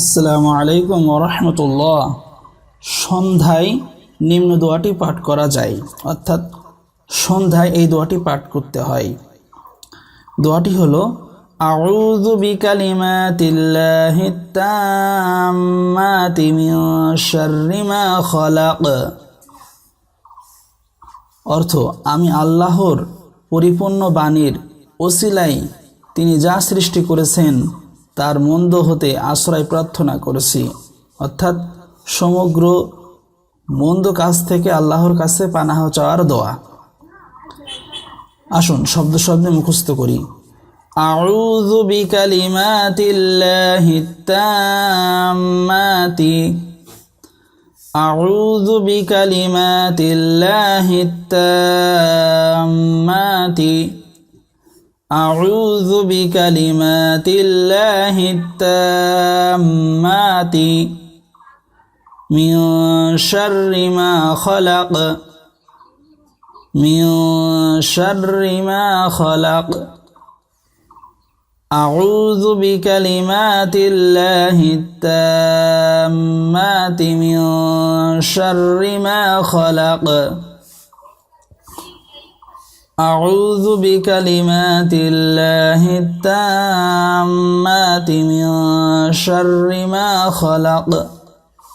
আসসালামু আলাইকুম ওরহমতুল্লাহ সন্ধ্যায় নিম্ন দোয়াটি পাঠ করা যায়। অর্থাৎ সন্ধ্যায় এই দোয়াটি পাঠ করতে হয়। দোয়াটি হলো, আউযু বিকালিমাতিল্লাহি তাম্মাতি মিন শাররি মা খলাক। অর্থ, আমি আল্লাহর পরিপূর্ণ বাণীর ওসিলাই তিনি যা সৃষ্টি করেছেন তার মন্দ হতে আশ্রয় প্রার্থনা করেছি অর্থাৎ সমগ্র মন্দ কাজ থেকে আল্লাহর কাছে পানাহ চাওয়ার দোয়া আসুন শব্দ শব্দে মুখস্থ করি আউযু বিকালিমাতিল্লাহি তাম্মাতি أعوذ بكلمات الله التامات أعوذ بكلمات الله التامات من شر ما خلق من شر ما خلق. أعوذ بكلمات الله التامات من شر ما خلق. أعوذ بكلمات الله التامات من شر ما خلق.